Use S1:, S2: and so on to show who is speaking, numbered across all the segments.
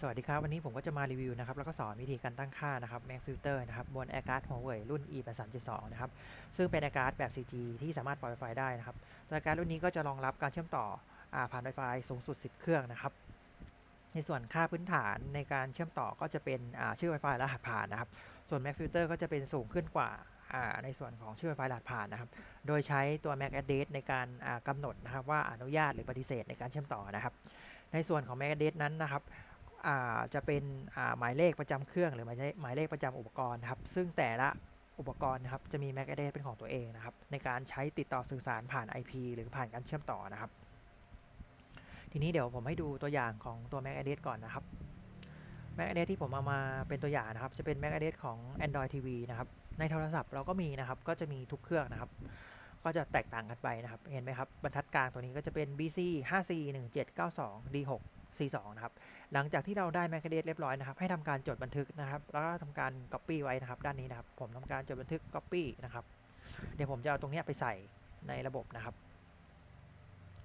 S1: สวัสดีครับ วันนี้ผมก็จะมารีวิวนะครับแล้วก็สอนวิธีการตั้งค่านะครับ Mac Filter นะครับบน AirCard Huawei รุ่น E 8 3 7 2นะครับ ซึ่งเป็น AirCard แบบ 4G ที่สามารถปล่อย Wi-Fi ได้นะครับตัว AirCard รุ่นนี้ก็จะรองรับการเชื่อมต่ออผ่าน Wi-Fi สูงสุด 10 เครื่องนะครับ ในส่วนค่าพื้นฐานในการเชื่อมต่อก็จะเป็นชื่อ Wi-Fi รหัสผ่านนะครับ ส่วน Mac Filter ก็จะเป็นสูงขึ้นกว่าในส่วนของชื่อ Wi-Fi รหัสผ่านนะครับ โดยใช้ตัว MAC address ในการอ่ากำหนดนะครับว่าอนุญาตหรือปฏิเสธในการเชื่อมต่อนะครับ ในส่วนของ MAC address นั้นนะครับ จะเป็นหมายเลขประจำเครื่องหรือหมายเลขหมายเลขประจำอุปกรณ์นะครับ ซึ่งแต่ละอุปกรณ์นะครับจะมี MAC address เป็นของตัวเองนะครับ ในการใช้ติดต่อสื่อสารผ่าน IP หรือผ่านการเชื่อมต่อนะครับ ทีนี้เดี๋ยวผมให้ดูตัวอย่างของตัว MAC address ก่อนนะครับ MAC address ที่ผมเอามาเป็นตัวอย่างนะครับ จะเป็น MAC address ของ Android TV นะครับ ในโทรศัพท์เราก็มีนะครับ ก็จะมีทุกเครื่องนะครับ ก็จะแตกต่างกันไปนะครับ เห็นไหมครับ บรรทัดกลางตัวนี้ก็จะเป็น BC 5C 1792 D6 C2 นะครับ หลังจากที่เราได้ MAC address เรียบร้อยนะครับ ให้ทำการจดบันทึกนะครับ แล้วก็ทำการ Copy ไว้นะครับ ด้านนี้นะครับ ผมทำการจดบันทึก Copy นะครับ เดี๋ยวผมจะเอาตรงนี้ไปใส่ในระบบนะครับ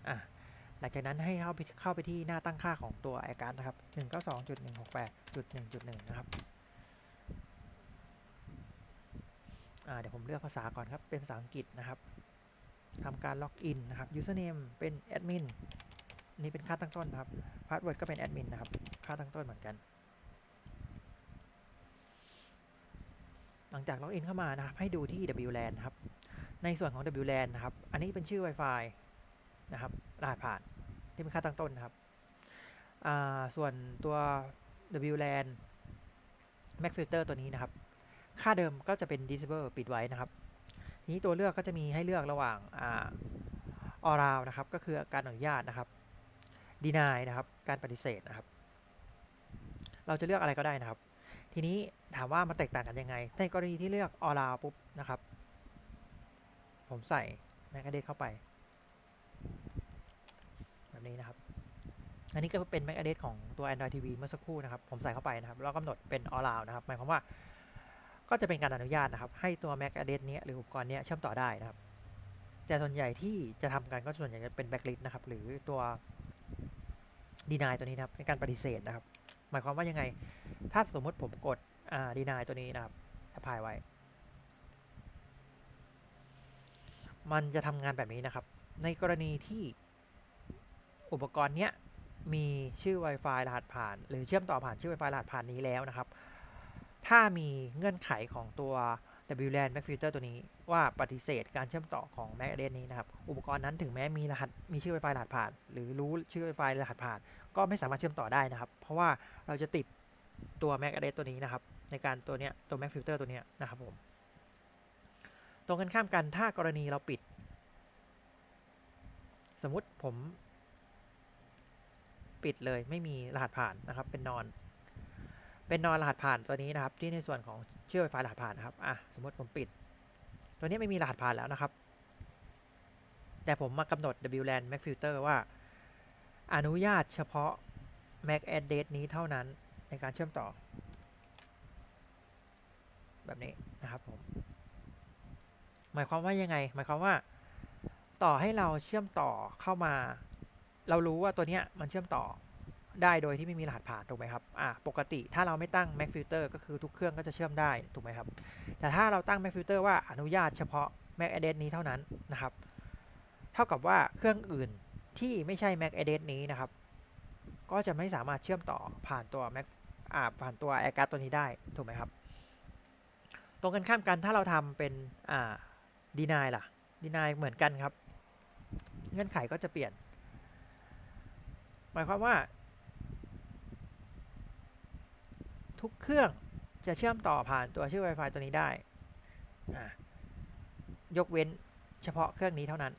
S1: อะหลังจากนั้นให้เข้าไปเข้าไปที่หน้าตั้งค่าของตัว a i r c a r d นะครับ 192.168.1.1 นะครับ อ่า เดี๋ยวผมเลือกภาษาก่อนครับ เป็นภาษาอังกฤษนะครับทำการล็อกอินนะครับ username เป็นแอดมิ นี่เป็นค่าตั้งต้นนะครับพาสเวิร์ดก็เป็นแอดมินนะครับ ค่าตั้งต้นเหมือนกัน หลังจากล็อกอินเข้ามานะครับ ให้ดูที่ WLAN นะครับ ในส่วนของ WLAN นะครับ อันนี้เป็นชื่อ Wi-Fi นะครับรหัสผ่านที่เป็นค่าตั้งต้นนะครับ ส่วนตัว WLAN Mac Filter ตัวนี้นะครับ ค่าเดิมก็จะเป็น disable ปิดไว้นะครับ ทีนี้ตัวเลือกก็จะมีให้เลือกระหว่างอ่านะครับ ก็คือการอนุญาตนะครับ deny นะครับ การปฏิเสธนะครับ เราจะเลือกอะไรก็ได้นะครับ ทีนี้ถามว่ามันแตกต่างกันยังไง ในกรณีที่เลือก all ปุ๊บนะครับ ผมใส่ MAC address เข้าไป แบบนี้นะครับ อันนี้ก็เป็น MAC address ของตัว Android TV เมื่อสักครู่นะครับ ผมใส่เข้าไปนะครับ แล้วกำหนดเป็น all นะครับ หมายความว่าก็จะเป็นการอนุญาตนะครับ ให้ตัว MAC address นี้ยหรืออุปกรณ์เนี้ยเชื่อมต่อได้นะครับ แต่ส่วนใหญ่ที่จะทำกันก็ส่วนใหญ่จะเป็น blacklist นะครับ หรือตัว deny ตัวนี้นะครับเป็นการปฏิเสธนะครับ หมายความว่ายังไง ถ้าสมมติผมกดอ่า deny ตัวนี้นะครับ apply ไว้ มันจะทำงานแบบนี้นะครับ ในกรณีที่อุปกรณ์เนี้ยมีชื่อ Wi-Fi รหัสผ่าน หรือเชื่อมต่อผ่านชื่อ Wi-Fi รหัสผ่านนี้แล้วนะครับ ถ้ามีเงื่อนไขของตัว WLAN Mac Filter ตัวนี้ว่าปฏิเสธการเชื่อมต่อของ MAC address นี้นะครับ อุปกรณ์นั้นถึงแม้มีรหัสมีชื่อ Wi-Fi รหัสผ่าน หรือรู้ชื่อ Wi-Fi รหัสผ่าน ก็ไม่สามารถเชื่อมต่อได้นะครับ เพราะว่าเราจะติดตัว MAC address ตัวนี้นะครับ ในการตัวเนี้ยตัว Mac Filter ตัวเนี้ยนะครับผมตรงกันข้ามกันถ้ากรณีเราปิด สมมุติผม ปิดเลยไม่มีรหัสผ่านนะครับ เป็นนอน เป็นนอนรหัสผ่านตัวนี้นะครับ ที่ในส่วนของเชื่อ Wi-Fi รหัสผ่านนะครับอะสมมติผมปิด ตัวนี้ไม่มีรหัสผ่านแล้วนะครับ แต่ผมมากำหนด WLAN Mac Filter ว่า อนุญาตเฉพาะ MAC address นี้เท่านั้นในการเชื่อมต่อ แบบนี้นะครับผมหมายความว่ายังไง หมายความว่า ต่อให้เราเชื่อมต่อเข้ามา เรารู้ว่าตัวเนี้ยมันเชื่อมต่อ ได้โดยที่ไม่มีรหัสผ่านถูกไหมครับอ่าปกติถ้าเราไม่ตั้ง Mac Filter ก็คือทุกเครื่องก็จะเชื่อมได้ถูกไหมครับ แต่ถ้าเราตั้ง Mac Filter ว่าอนุญาตเฉพาะ Mac address นี้เท่านั้นนะครับ เท่ากับว่าเครื่องอื่นที่ไม่ใช่ Mac address นี้นะครับ ก็จะไม่สามารถเชื่อมต่อผ่านตัว Mac อ่าผ่านตัว AirCard ตัวนี้ได้ถูกไหมครับ ตรงกันข้ามกันถ้าเราทำเป็นอ่า deny ล่ะ deny เหมือนกันครับ เงื่อนไขก็จะเปลี่ยน หมายความว่า ทุกเครื่องจะเชื่อมต่อผ่านตัวชื่อ Wi-Fi ตัวนี้ได้ ยกเว้นเฉพาะเครื่องนี้เท่านั้น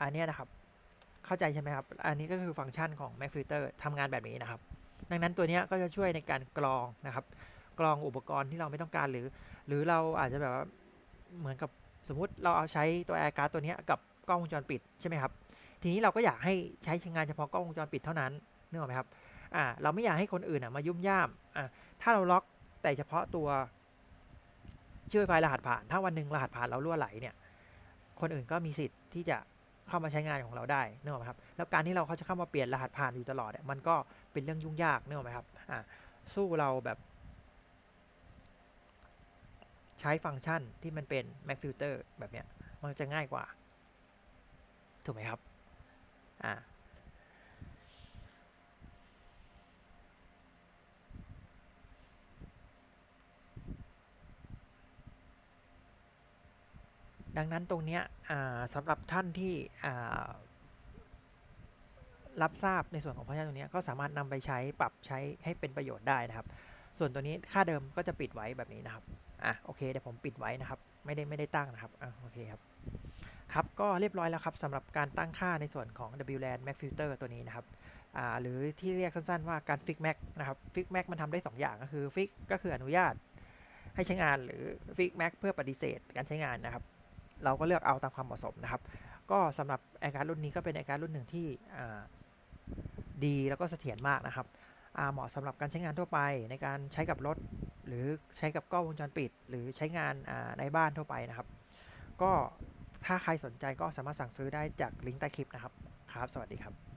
S1: อันนี้นะครับ เข้าใจใช่ไหมครับ อันนี้ก็คือฟังก์ชันของ Mac Filter ทำงานแบบนี้นะครับ ดังนั้นตัวนี้ก็จะช่วยในการกรองนะครับ กรองอุปกรณ์ที่เราไม่ต้องการหรือ หรือเราอาจจะแบบว่าเหมือนกับสมมุติเราเอาใช้ตัว Air Card ตัวนี้กับกล้องวงจรปิดใช่ไหมครับ ทีนี้เราก็อยากให้ใช้งานเฉพาะกล้องวงจรปิดเท่านั้นนึกออกไหมครับ อ่าเราไม่อยากให้คนอื่นอะมายุ่มย่ามอ่าถ้าเราล็อกแต่เฉพาะตัวชื่อไฟล์รหัสผ่าน ถ้าวันหนึ่งรหัสผ่านเรารั่วไหลเนี่ย คนอื่นก็มีสิทธิ์ที่จะเข้ามาใช้งานของเราได้นึกออกไหมครับ แล้วการที่เราเขาจะเข้ามาเปลี่ยนรหัสผ่านอยู่ตลอดเนี่ยมันก็เป็นเรื่องยุ่งยากนึกออกไหมครับอ่าสู้เราแบบใช้ฟังก์ชันที่มันเป็น Mac Filter แบบเนี้ย มันจะง่ายกว่า ถูกไหมครับ อ่า ดังนั้นตรงนี้สำหรับท่านที่รับทราบในส่วนของฟังก์ชันตรงนี้ก็สามารถนำไปใช้ปรับใช้ให้เป็นประโยชน์ได้นะครับ ส่วนตัวนี้ค่าเดิมก็จะปิดไว้แบบนี้นะครับอะโอเคเดี๋ยวผมปิดไว้นะครับ ไม่ได้ไม่ได้ตั้งนะครับอะโอเคครับครับก็เรียบร้อยแล้วครับสำหรับการตั้งค่าในส่วนของ WLAN Mac Filter ตัวนี้นะครับอ่าหรือที่เรียกสั้นๆว่าการ Fix Mac นะครับ Fix Mac มันทำได้ 2 อย่างก็คือ Fix ก็คืออนุญาตให้ใช้งานหรือ Fix Mac เพื่อปฏิเสธการใช้งานนะครับ เราก็เลือกเอาตามความเหมาะสมนะครับ ก็สำหรับไอการ์ดรุ่นนี้ก็เป็นไอการ์ดรุ่นหนึ่งที่ดีแล้วก็เสถียรมากนะครับเหมาะสำหรับการใช้งานทั่วไปในการใช้กับรถ หรือใช้กับกล้องวงจรปิด หรือใช้งานในบ้านทั่วไปนะครับ ก็ถ้าใครสนใจก็สามารถสั่งซื้อได้จากลิงก์ใต้คลิปนะครับครับ สวัสดีครับ